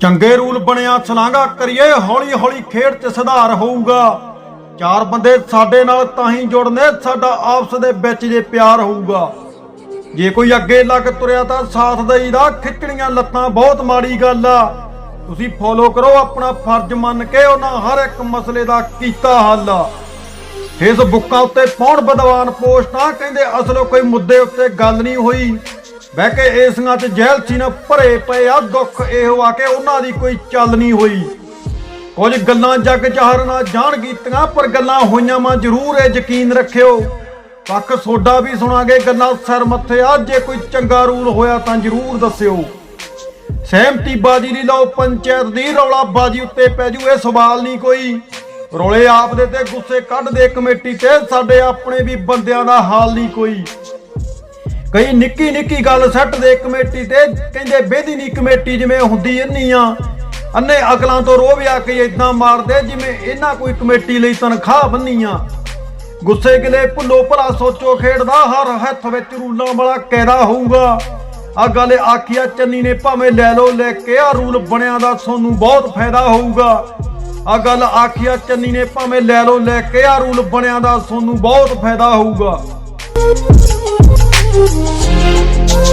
ਚੰਗੇ ਰੂਲ ਬਣਿਆ ਛਲਾਂਗਾ ਕਰੀਏ ਹੌਲੀ ਹੌਲੀ ਖੇਡ 'ਚ ਸੁਧਾਰ ਹੋਊਗਾ। ਚਾਰ ਬੰਦੇ ਸਾਡੇ ਨਾਲ ਤਾਂ ਹੀ ਜੁੜਨੇ, ਸਾਡਾ ਆਪਸ ਦੇ ਵਿੱਚ ਜੇ ਪਿਆਰ ਹੋਊਗਾ। ਜੇ ਕੋਈ ਅੱਗੇ ਲੱਗ ਤੁਰਿਆ ਤਾਂ ਸਾਥ ਦੇਈਦਾ ਖਿੱਚਣੀਆਂ ਲੱਤਾਂ ਬਹੁਤ ਮਾੜੀ ਗੱਲ ਆ। ਤੁਸੀਂ ਫੋਲੋ ਕਰੋ ਆਪਣਾ ਫਰਜ਼ ਮੰਨ ਕੇ ਉਹਨਾਂ ਹਰ ਇੱਕ ਮਸਲੇ ਦਾ ਕੀਤਾ ਹੱਲ। ਫੇਸਬੁੱਕਾਂ ਉੱਤੇ ਪੌਣ ਬਦਵਾਨ ਪੋਸਟਾਂ, ਕਹਿੰਦੇ ਅਸਲੋਂ ਕੋਈ ਮੁੱਦੇ ਉੱਤੇ ਗੱਲ ਨਹੀਂ ਹੋਈ। ਬਹਿ ਕੇ ਏਸੀਆਂ 'ਚ ਜੈਲਸੀ ਨਾਲ ਭਰੇ ਪਏ ਆ, ਦੁੱਖ ਇਹੋ ਆ ਕਿ ਉਹਨਾਂ ਦੀ ਕੋਈ ਚੱਲ ਨਹੀਂ ਹੋਈ। ਕੁਝ ਗੱਲਾਂ ਜੱਗ ਚਾਹਰ ਨਾ ਜਾਣ ਕੀਤੀਆਂ ਪਰ ਗੱਲਾਂ ਹੋਈਆਂ ਮਾ ਜ਼ਰੂਰ, ਇਹ ਯਕੀਨ ਰੱਖਿਓ। ਪੱਕ ਸੋਡਾ ਵੀ ਸੁਣਾਗੇ, ਗੱਲਾਂ ਸਿਰ ਮੱਥੇ ਆ, ਜੇ ਕੋਈ ਚੰਗਾ ਰੂਲ ਹੋਇਆ ਤਾਂ ਜ਼ਰੂਰ ਦੱਸਿਓ। ਸਹਿਮਤੀ ਬਾਜੀ ਨਹੀਂ ਲਓ, ਪੰਚਾਇਤ ਦੀ ਰੌਲਾ ਬਾਜੀ ਉੱਤੇ ਪੈ ਜੂ, ਇਹ ਸਵਾਲ ਨਹੀਂ ਕੋਈ। ਰੌਲੇ ਆਪ ਦੇ ਤੇ, ਗੁੱਸੇ ਕੱਢ ਦੇ ਕਮੇਟੀ ਤੇ, ਸਾਡੇ ਆਪਣੇ ਵੀ ਬੰਦਿਆਂ ਦਾ ਹਾਲ ਨਹੀਂ ਕੋਈ। ਕਈ ਨਿੱਕੀ ਨਿੱਕੀ ਗੱਲ ਸੱਟ ਦੇ ਕਮੇਟੀ ਤੇ ਕਹਿੰਦੇ ਬੇਦੀ ਨਹੀਂ ਕਮੇਟੀ ਜਿਵੇਂ ਹੁੰਦੀ ਇੰਨੀ ਆ। ਅੰਨੇ ਅਕਲਾਂ ਤੋਂ ਰੋਹ ਆ ਇਦਾਂ ਮਾਰਦੇ ਜਿਵੇਂ ਇਹਨਾਂ ਕੋਈ ਕਮੇਟੀ ਲਈ ਤਨਖਾਹ ਬੰਨੀ ਆ ਗੁੱਸੇ ਗਿਲੇ ਭੁੱਲੋ ਭਲਾ ਸੋਚੋ ਖੇਡਦਾ ਹਰ ਹੱਥ ਵਿੱਚ ਰੂਲਾਂ ਵਾਲਾ ਕੈਦਾ ਹੋਊਗਾ। ਆ ਗੱਲ ਆਖਿਆ ਚੰਨੀ ਨੇ ਭਾਵੇਂ ਲੈ ਲੋ ਲੈ ਕੇ ਆ ਰੂਲ ਬਣਿਆ ਦਾ ਤੁਹਾਨੂੰ ਬਹੁਤ ਫਾਇਦਾ ਹੋਊਗਾ। ਆ ਗੱਲ ਆਖਿਆ ਚੰਨੀ ਨੇ ਭਾਵੇਂ ਲੈ ਲਓ ਲੈ ਕੇ ਆ ਰੂਲ ਬਣਿਆ ਦਾ ਤੁਹਾਨੂੰ ਬਹੁਤ ਫਾਇਦਾ ਹੋਊਗਾ। Ooh.